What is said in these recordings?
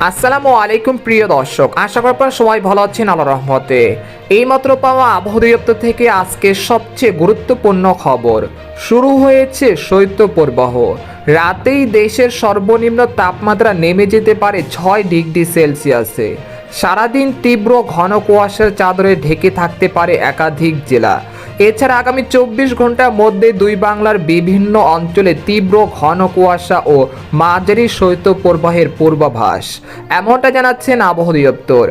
আসসালামু আলাইকুম প্রিয় দর্শক। আশা করি আপনারা সবাই ভালো আছেন আল্লাহ রহমতে। এইমাত্র পাওয়া আবহাওয়া দপ্তর থেকে আজকে সবচেয়ে গুরুত্বপূর্ণ খবর। শুরু হয়েছে শৈত্যপ্রবাহ। রাতেই দেশের সর্বনিম্ন তাপমাত্রা নেমে যেতে পারে ছয় ডিগ্রি সেলসিয়াসে। সারাদিন তীব্র ঘন কুয়াশার চাদরে ঢেকে থাকতে পারে একাধিক জেলা। এছাড়া আগামী চব্বিশ ঘণ্টার মধ্যে দুই বাংলার বিভিন্ন অঞ্চলে তীব্র ঘন কুয়াশা ও মাঝারি শৈত্যপ্রবাহের পূর্বাভাস। এমনটা জানাচ্ছেন আবহাওয়া দপ্তর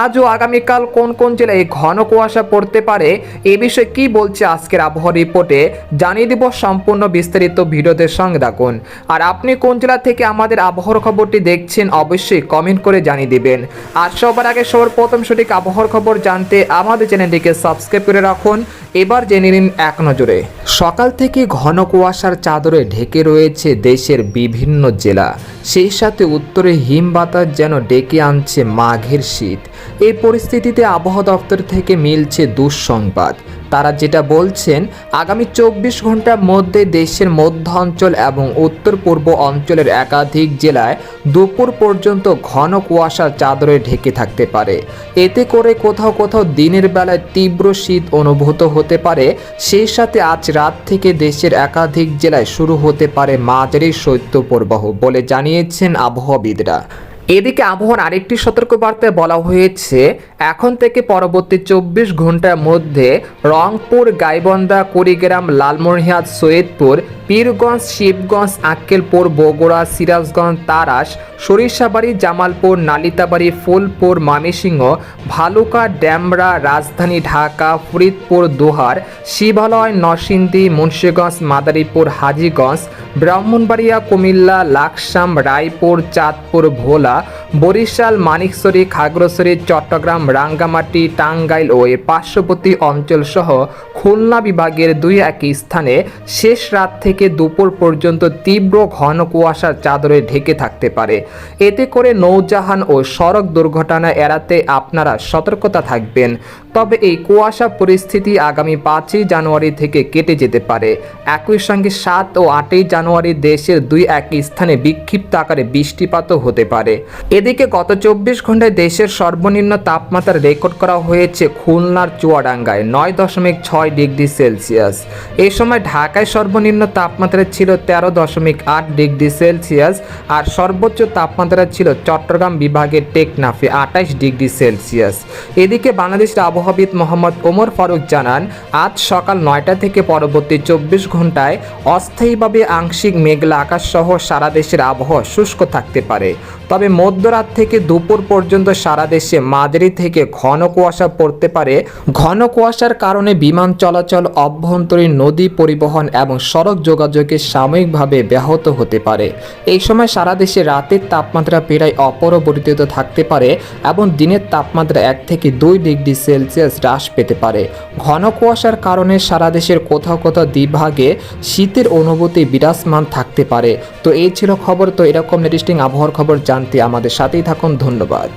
আজ ও আগামীকাল কোন কোন জেলায় ঘন কুয়াশা পড়তে পারে, এ বিষয়ে কি বলছে আজকের আবহাওয়া রিপোর্টে, জানিয়ে দিব সম্পূর্ণ বিস্তারিত ভিডিওদের সঙ্গে থাকুন। আর আপনি কোন জেলা থেকে আমাদের আবহাওয়ার খবরটি দেখছেন, অবশ্যই কমেন্ট করে জানিয়ে দিবেন। আর সবার আগে সবার প্রথম সঠিক আবহাওয়ার খবর জানতে আমাদের চ্যানেলটিকে সাবস্ক্রাইব করে রাখুন। এবার জেনে নিন এক নজরে। সকাল থেকে ঘন কুয়াশার চাদরে ঢেকে রয়েছে দেশের বিভিন্ন জেলা। সেই সাথে উত্তরে হিম বাতাস যেন ডেকে আনছে মাঘের শীত। এই পরিস্থিতিতে আবহাওয়া দপ্তর থেকে মিলছে দুঃসংবাদ। তারা যেটা বলছেন, আগামী চব্বিশ ঘণ্টার মধ্যে দেশের মধ্য অঞ্চল এবং উত্তর পূর্ব অঞ্চলের একাধিক জেলায় দুপুর পর্যন্ত ঘন কুয়াশার চাদরে ঢেকে থাকতে পারে। এতে করে কোথাও কোথাও দিনের বেলায় তীব্র শীত অনুভূত হতে পারে। সেই সাথে আজ রাত থেকে দেশের একাধিক জেলায় শুরু হতে পারে মাঝারি শৈত্যপ্রবাহ বলে জানিয়েছেন আবহাওয়াবিদরা। এদিকে আবহাওয়ার আরেকটি সতর্কবার্তায় বলা হয়েছে, এখন থেকে পরবর্তী চব্বিশ ঘণ্টার মধ্যে রংপুর, গাইবন্ধা, কুড়িগ্রাম, লালমনিরহাট, সৈয়দপুর, পীরগঞ্জ, শিবগঞ্জ, আক্কেলপুর, বগুড়া, সিরাজগঞ্জ, তারাস সরিষাবাড়ি, জামালপুর, নালিতাবাড়ি, ফুলপুর মামিসিংহ ভালুকা, ড্যামরা, রাজধানী ঢাকা, ফরিদপুর, দোহার, শিবালয়, নরসিংদী, মুন্সীগঞ্জ, মাদারীপুর, হাজিগঞ্জ, ব্রাহ্মণবাড়িয়া, কুমিল্লা, লাকসাম, রায়পুর, চাঁদপুর, ভোলা বরিশাল মানিকছড়ি খাগড়াছড়ি, চট্টগ্রাম, রাঙ্গামাটি, টাঙ্গাইল ও এর পার্শ্ববর্তী অঞ্চলসহ খুলনা বিভাগের দুই একই স্থানে শেষ রাত থেকে দুপুর পর্যন্ত তীব্র ঘন কুয়াশার চাদরে ঢেকে থাকতে পারে। এতে করে নৌজাহান ও সড়ক দুর্ঘটনা এড়াতে আপনারা সতর্কতা থাকবেন। তবে এই কুয়াশা পরিস্থিতি আগামী পাঁচই জানুয়ারি থেকে কেটে যেতে পারে। একই সঙ্গে সাত ও আটই জানুয়ারি দেশের দুই একই স্থানে বিক্ষিপ্ত আকারে বৃষ্টিপাতও হতে পারে। এদিকে গত চব্বিশ ঘন্টায় দেশের সর্বনিম্ন তাপমাত্রা রেকর্ড করা হয়েছে খুলনার চুয়াডাঙ্গায়, নয় দশমিক ছয় ডিগ্রি সেলসিয়াস। এ সময় ঢাকায় সর্বনিম্ন তাপমাত্রা ছিল তেরো দশমিক আট ডিগ্রি সেলসিয়াস আর সর্বোচ্চ তাপমাত্রা ছিল চট্টগ্রাম বিভাগের টেকনাফে আঠাশ ডিগ্রি সেলসিয়াস। এদিকে বাংলাদেশের আবহাওয়াবিদ মোহাম্মদ ওমর ফারুক জানান, আজ সকাল নয়টা থেকে পরবর্তী চব্বিশ ঘন্টায় অস্থায়ীভাবে আংশিক মেঘলা আকাশ সহ সারা দেশের আবহাওয়া শুষ্ক থাকতে পারে। তবে মধ্যরাত থেকে দুপুর পর্যন্ত সারা দেশে মাঝারি থেকে ঘন কুয়াশা পড়তে পারে। ঘন কুয়াশার কারণে বিমান চলাচল, অভ্যন্তরীণ নদী পরিবহন এবং সড়ক যোগাযোগে সাময়িকভাবে ব্যাহত হতে পারে। এই সময় সারা দেশে রাতের তাপমাত্রা প্রায় অপরিবর্তিত থাকতে পারে এবং দিনের তাপমাত্রা এক থেকে দুই ডিগ্রি সেলসিয়াস হ্রাস পেতে পারে। ঘন কুয়াশার কারণে সারা দেশের কোথাও কোথাও দ্বিভাগে শীতের অনুভূতি বিরাজমান থাকতে পারে। তো এই ছিল খবর। তো এরকম লেটেস্টিং আবহাওয়ার খবর জানতে আমাদের সাথেই থাকুন ধন্যবাদ।